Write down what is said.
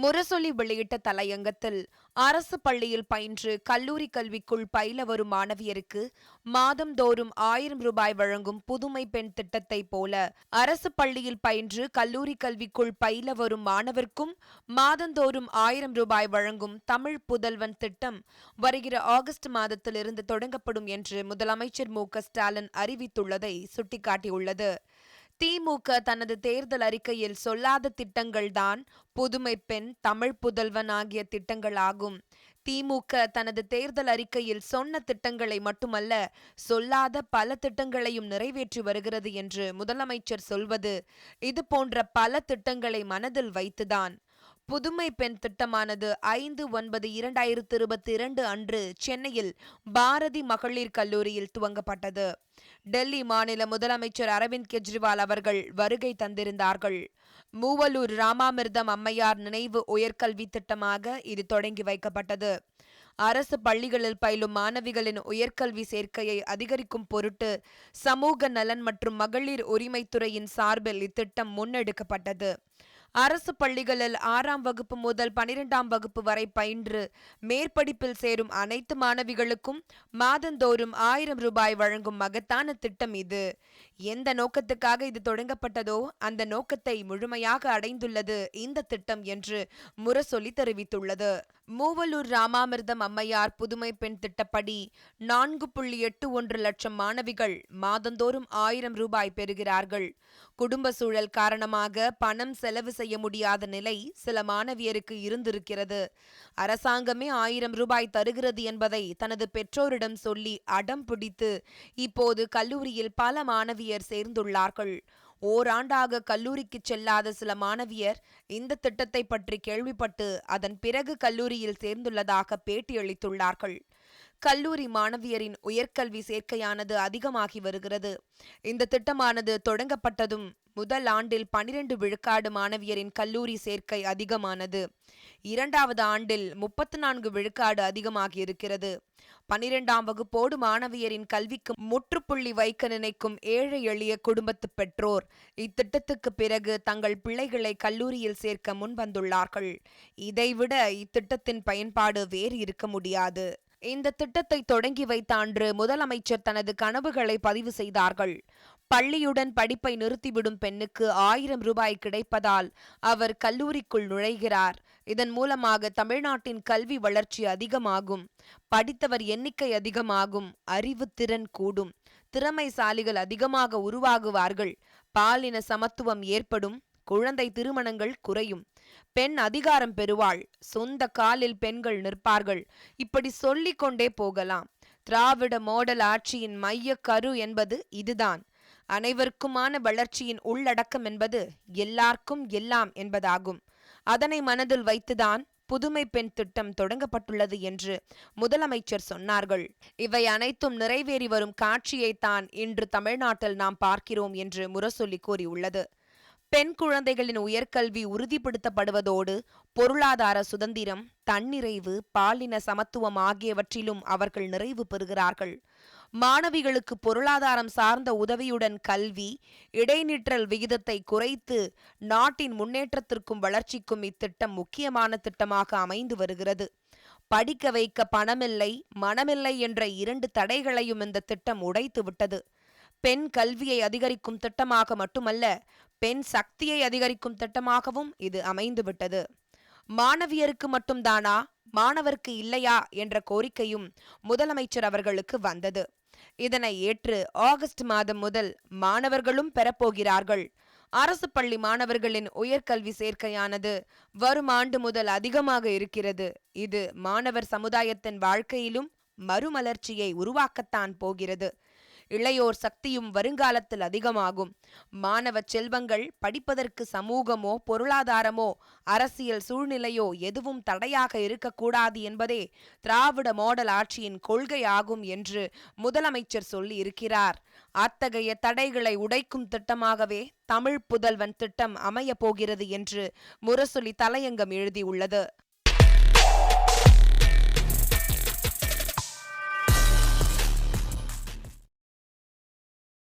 முரசொலி வெளியிட்ட தலையங்கத்தில் அரசு பள்ளியில் பயின்று கல்லூரி கல்விக்குள் பயில வரும் மாணவியருக்கு மாதந்தோறும் ஆயிரம் ரூபாய் வழங்கும் புதுமை பெண் திட்டத்தைப் போல அரசு பள்ளியில் பயின்று கல்லூரி கல்விக்குள் பயில வரும் மாணவர்க்கும் மாதந்தோறும் ஆயிரம் ரூபாய் வழங்கும் தமிழ் புதல்வன் திட்டம் வருகிற ஆகஸ்ட் மாதத்திலிருந்து தொடங்கப்படும் என்று முதலமைச்சர் மு ஸ்டாலின் அறிவித்துள்ளதை சுட்டிக்காட்டியுள்ளது. திமுக தனது தேர்தல் அறிக்கையில் சொல்லாத திட்டங்கள்தான் புதுமை பெண் தமிழ் புதல்வன் ஆகிய திட்டங்களாகும். திமுக தனது தேர்தல் அறிக்கையில் சொன்ன திட்டங்களை மட்டுமல்ல சொல்லாத பல திட்டங்களையும் நிறைவேற்றி வருகிறது என்று முதலமைச்சர் சொல்வது இது போன்ற பல திட்டங்களை மனதில் வைத்துதான். புதுமை பெண் திட்டமானது ஐந்து ஒன்பது இரண்டாயிரத்து இருபத்தி இரண்டு அன்று சென்னையில் பாரதி மகளிர் கல்லூரியில் துவங்கப்பட்டது. டெல்லி மாநில முதலமைச்சர் அரவிந்த் கெஜ்ரிவால் அவர்கள் வருகை தந்திருந்தார்கள். மூவலூர் ராமாமிர்தம் அம்மையார் நினைவு உயர்கல்வி திட்டமாக இது தொடங்கி வைக்கப்பட்டது. அரசு பள்ளிகளில் பயிலும் மாணவிகளின் உயர்கல்வி சேர்க்கையை அதிகரிக்கும் பொருட்டு சமூக நலன் மற்றும் மகளிர் உரிமைத்துறையின் சார்பில் இத்திட்டம் முன்னெடுக்கப்பட்டது. அரசு பள்ளிகளில் ஆறாம் வகுப்பு முதல் பனிரெண்டாம் வகுப்பு வரை பயின்று மேற்படிப்பில் சேரும் அனைத்து மாணவிகளுக்கும் மாதந்தோறும் ஆயிரம் ரூபாய் வழங்கும் மகத்தான திட்டம் இது. எந்த நோக்கத்துக்காக இது தொடங்கப்பட்டதோ அந்த நோக்கத்தை முழுமையாக அடைந்துள்ளது இந்த திட்டம் என்று முரசொலி தெரிவித்துள்ளது. மூவலூர் ராமாமிர்தம் அம்மையார் புதுமை பெண் திட்டப்படி நான்கு புள்ளி எட்டு ஒன்று லட்சம் மாணவிகள் மாதந்தோறும் ஆயிரம் ரூபாய் பெறுகிறார்கள். குடும்ப சூழல் காரணமாக பணம் செலவு செய்ய முடியாத நிலை சில மாணவியருக்கு இருந்திருக்கிறது. அரசாங்கமே ஆயிரம் ரூபாய் தருகிறது என்பதை தனது பெற்றோரிடம் சொல்லி அடம் பிடித்து இப்போது கல்லூரியில் பல மாணவியர் சேர்ந்துள்ளார்கள். ஓராண்டாக கல்லூரிக்கு செல்லாத சில மாணவியர் இந்த திட்டத்தை பற்றி கேள்விப்பட்டு அதன் பிறகு கல்லூரியில் சேர்ந்துள்ளதாக பேட்டியளித்துள்ளார்கள் கல்லூரி மாணவியரின் உயர்கல்வி சேர்க்கையானது அதிகமாகி வருகிறது. இந்த திட்டமானது தொடங்கப்பட்டதும் முதல் ஆண்டில் பனிரெண்டு விழுக்காடு மாணவியரின் கல்லூரி சேர்க்கை அதிகமானது. இரண்டாவது ஆண்டில் முப்பத்து நான்கு விழுக்காடு அதிகமாகி இருக்கிறது. பனிரெண்டாம் வகுப்போடு மாணவியரின் கல்விக்கு முற்றுப்புள்ளி வைக்க நினைக்கும் ஏழை எளிய குடும்பத்து பெற்றோர் இத்திட்டத்துக்கு பிறகு தங்கள் பிள்ளைகளை கல்லூரியில் சேர்க்க முன்வந்துள்ளார்கள். இதைவிட இத்திட்டத்தின் பயன்பாடு வேறு இருக்க முடியாது. இந்த திட்டத்தை தொடங்கி வைத்த அன்று முதலமைச்சர் தனது கனவுகளை பதிவு செய்தார்கள். பள்ளியுடன் படிப்பை நிறுத்திவிடும் பெண்ணுக்கு ஆயிரம் ரூபாய் கிடைப்பதால் அவர் கல்லூரிக்குள் நுழைகிறார். இதன் மூலமாக தமிழ்நாட்டின் கல்வி வளர்ச்சி அதிகமாகும். படித்தவர் எண்ணிக்கை அதிகமாகும். அறிவு திறன் கூடும். திறமைசாலிகள் அதிகமாக உருவாகுவார்கள். பாலின சமத்துவம் ஏற்படும். குழந்தை திருமணங்கள் குறையும். பெண் அதிகாரம் பெறுவாள். சொந்த காலில் பெண்கள் நிற்பார்கள். இப்படி சொல்லிக்கொண்டே போகலாம். திராவிட மாடல் ஆட்சியின் மைய கரு என்பது இதுதான். அனைவருக்குமான வளர்ச்சியின் உள்ளடக்கம் என்பது எல்லார்க்கும் எல்லாம் என்பதாகும். அதனை மனதில் வைத்துதான் புதுமை பெண் திட்டம் தொடங்கப்பட்டுள்ளது என்று முதலமைச்சர் சொன்னார்கள். இவை அனைத்தும் நிறைவேறி வரும் காட்சியைத்தான் இன்று தமிழ்நாட்டில் நாம் பார்க்கிறோம் என்று முரசொலி கூறியுள்ளது. பெண் குழந்தைகளின் உயர்கல்வி உறுதிப்படுத்தப்படுவதோடு பொருளாதார சுதந்திரம் தன்னிறைவு பாலின சமத்துவம் ஆகியவற்றிலும் அவர்கள் நிறைவு பெறுகிறார்கள். மாணவிகளுக்கு பொருளாதாரம் சார்ந்த உதவியுடன் கல்வி இடைநிற்றல் விகிதத்தை குறைத்து நாட்டின் முன்னேற்றத்திற்கும் வளர்ச்சிக்கும் இத்திட்டம் முக்கியமான திட்டமாக அமைந்து வருகிறது. படிக்க வைக்க பணமில்லை மனமில்லை என்ற இரண்டு தடைகளையும் இந்த திட்டம் உடைத்து விட்டது பெண் கல்வியை அதிகரிக்கும் திட்டமாக மட்டுமல்ல பெண் சக்தியை அதிகரிக்கும் திட்டமாகவும் இது அமைந்துவிட்டது. மாணவியருக்கு மட்டும்தானா? மாணவருக்கு இல்லையா? என்ற கோரிக்கையும் முதலமைச்சர் அவர்களுக்கு வந்தது. இதனை ஏற்று ஆகஸ்ட் மாதம் முதல் மாணவர்களும் பெறப்போகிறார்கள். அரசு பள்ளி மாணவர்களின் உயர்கல்வி சேர்க்கையானது வரும் ஆண்டு முதல் அதிகமாக இருக்கிறது. இது மாணவர் சமுதாயத்தின் வாழ்க்கையிலும் மறுமலர்ச்சியை உருவாக்கத்தான் போகிறது. இளையோர் சக்தியும் வருங்காலத்தில் அதிகமாகும். மாணவ செல்வங்கள் படிப்பதற்கு சமூகமோ பொருளாதாரமோ அரசியல் சூழ்நிலையோ எதுவும் தடையாக இருக்கக்கூடாது என்பதே திராவிட மாடல் ஆட்சியின் கொள்கையாகும் என்று முதலமைச்சர் சொல்லி இருக்கிறார். அத்தகைய தடைகளை உடைக்கும் திட்டமாகவே தமிழ் புதல்வன் திட்டம் அமையப் போகிறது என்று முரசொலி தலையங்கம் எழுதியுள்ளது.